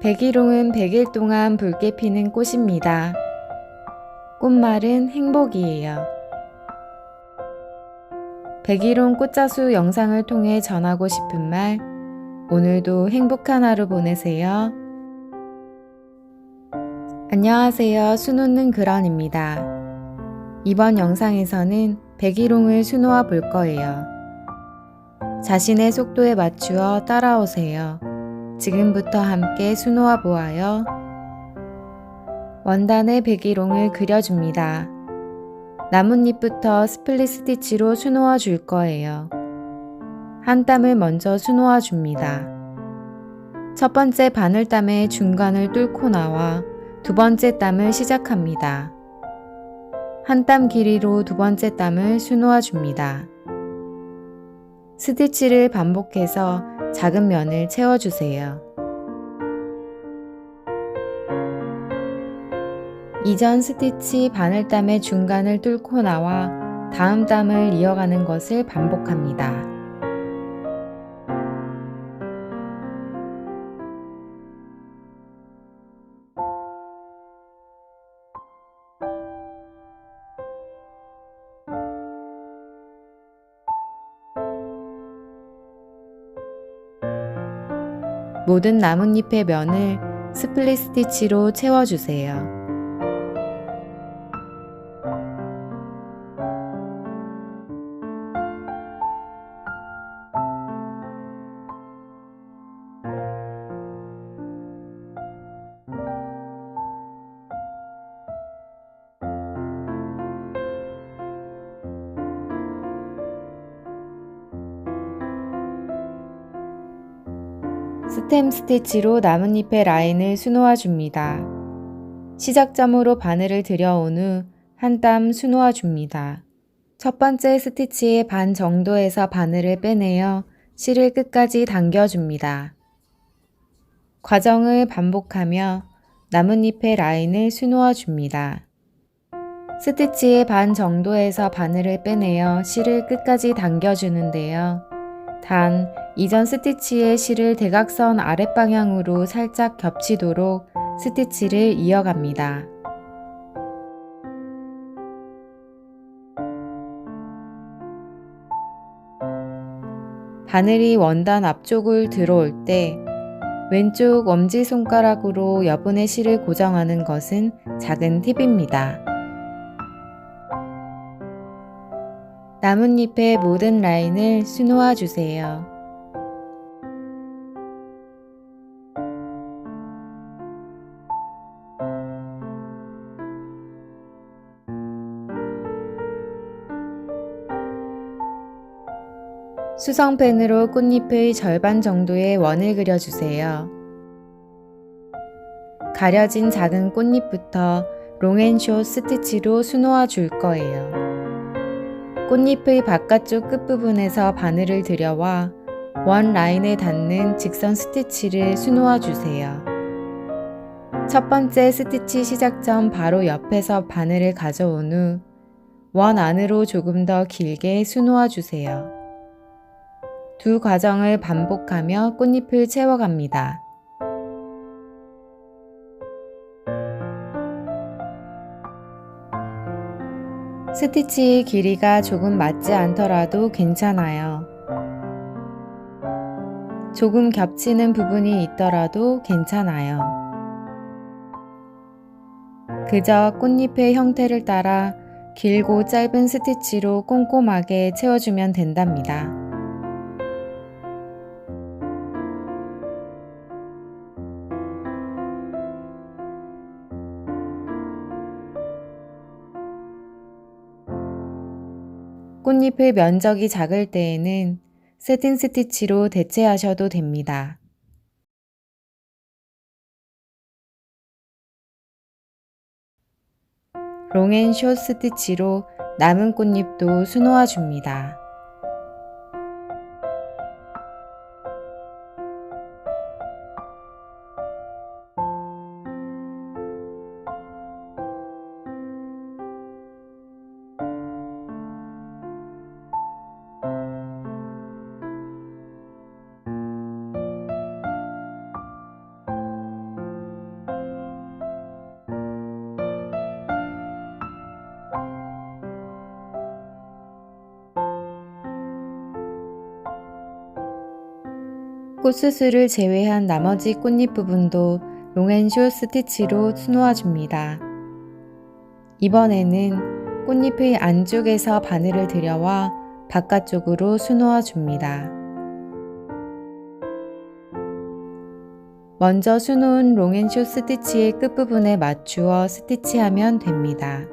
백일홍은 백일 동안 붉게 피는 꽃입니다. 꽃말은 행복이에요. 백일홍 꽃자수 영상을 통해 전하고 싶은 말, 오늘도 행복한 하루 보내세요. 안녕하세요. 수놓는 그런입니다. 이번 영상에서는 백일홍을 수놓아 볼 거예요. 자신의 속도에 맞추어 따라오세요. 지금부터 함께 수놓아 보아요. 원단에 백일홍을 그려줍니다. 나뭇잎부터 스플릿 스티치로 수놓아 줄 거예요. 한 땀을 먼저 수놓아 줍니다. 첫 번째 바늘땀의 중간을 뚫고 나와 두 번째 땀을 시작합니다. 한 땀 길이로 두 번째 땀을 수놓아 줍니다. 스티치를 반복해서 작은 면을 채워주세요. 이전 스티치 바늘땀의 중간을 뚫고 나와 다음 땀을 이어가는 것을 반복합니다. 모든 나뭇잎의 면을 스플릿 스티치로 채워주세요. 스템 스티치로 나뭇잎의 라인을 수놓아 줍니다. 시작점으로 바늘을 들여온 후 한 땀 수놓아 줍니다. 첫 번째 스티치의 반 정도에서 바늘을 빼내어 실을 끝까지 당겨줍니다. 과정을 반복하며 나뭇잎의 라인을 수놓아 줍니다. 스티치의 반 정도에서 바늘을 빼내어 실을 끝까지 당겨주는데요. 단, 이전 스티치의 실을 대각선 아랫방향으로 살짝 겹치도록 스티치를 이어갑니다. 바늘이 원단 앞쪽을 들어올 때 왼쪽 엄지손가락으로 여분의 실을 고정하는 것은 작은 팁입니다. 나뭇잎의 모든 라인을 수놓아 주세요. 수성펜으로 꽃잎의 절반 정도의 원을 그려주세요. 가려진 작은 꽃잎부터 롱앤쇼 스티치로 수놓아 줄 거예요. 꽃잎의 바깥쪽 끝부분에서 바늘을 들여와 원 라인에 닿는 직선 스티치를 수놓아 주세요. 첫 번째 스티치 시작점 바로 옆에서 바늘을 가져온 후 원 안으로 조금 더 길게 수놓아 주세요. 두 과정을 반복하며 꽃잎을 채워갑니다. 스티치의 길이가 조금 맞지 않더라도 괜찮아요. 조금 겹치는 부분이 있더라도 괜찮아요. 그저 꽃잎의 형태를 따라 길고 짧은 스티치로 꼼꼼하게 채워주면 된답니다. 꽃잎의 면적이 작을 때에는 세틴 스티치로 대체하셔도 됩니다. 롱앤숏 스티치로 남은 꽃잎도 수놓아 줍니다. 꽃수술을 제외한 나머지 꽃잎 부분도 롱앤쇼 스티치로 수놓아 줍니다. 이번에는 꽃잎의 안쪽에서 바늘을 들여와 바깥쪽으로 수놓아 줍니다. 먼저 수놓은 롱앤쇼 스티치의 끝부분에 맞추어 스티치하면 됩니다.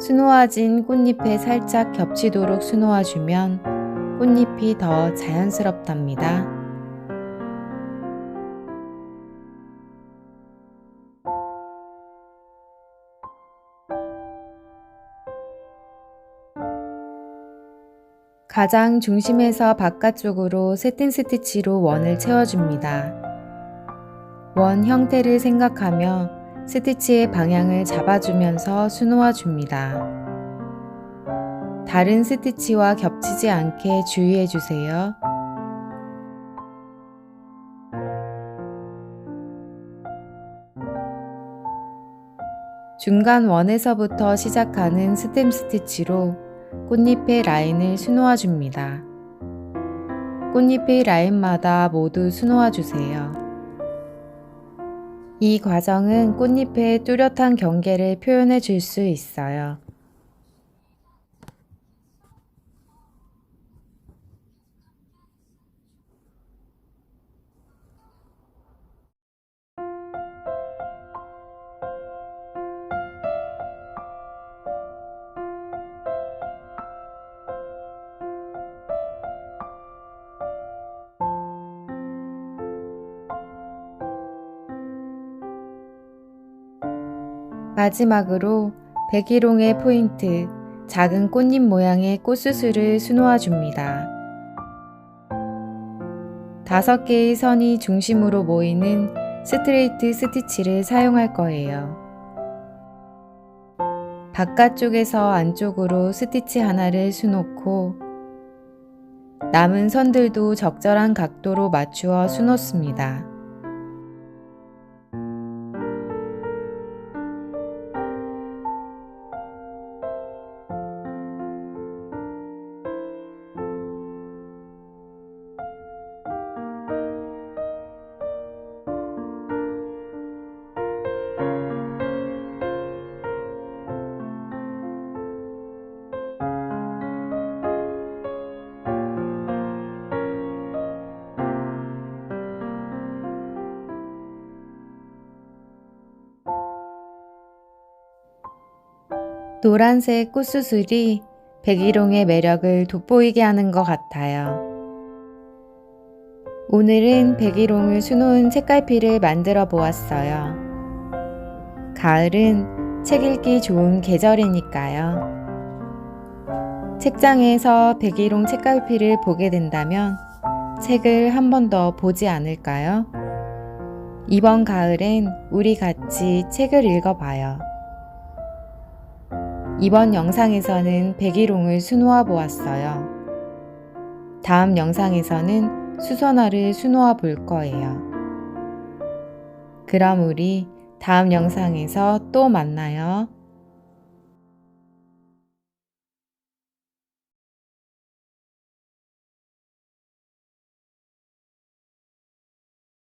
수놓아진 꽃잎에 살짝 겹치도록 수놓아주면 꽃잎이 더 자연스럽답니다. 가장 중심에서 바깥쪽으로 세틴 스티치로 원을 채워줍니다. 원 형태를 생각하며 스티치의 방향을 잡아주면서 수놓아 줍니다. 다른 스티치와 겹치지 않게 주의해 주세요. 중간 원에서부터 시작하는 스템 스티치로 꽃잎의 라인을 수놓아 줍니다. 꽃잎의 라인마다 모두 수놓아 주세요. 이 과정은 꽃잎의 뚜렷한 경계를 표현해 줄 수 있어요. 마지막으로 백일홍의 포인트, 작은 꽃잎 모양의 꽃수술을 수놓아 줍니다. 다섯 개의 선이 중심으로 모이는 스트레이트 스티치를 사용할 거예요. 바깥쪽에서 안쪽으로 스티치 하나를 수놓고 남은 선들도 적절한 각도로 맞추어 수놓습니다. 노란색 꽃수술이 백일홍의 매력을 돋보이게 하는 것 같아요. 오늘은 백일홍을 수놓은 책갈피를 만들어 보았어요. 가을은 책 읽기 좋은 계절이니까요. 책장에서 백일홍 책갈피를 보게 된다면 책을 한 번 더 보지 않을까요? 이번 가을엔 우리 같이 책을 읽어봐요. 이번 영상에서는 백일홍을 수놓아 보았어요. 다음 영상에서는 수선화를 수놓아 볼 거예요. 그럼 우리 다음 영상에서 또 만나요.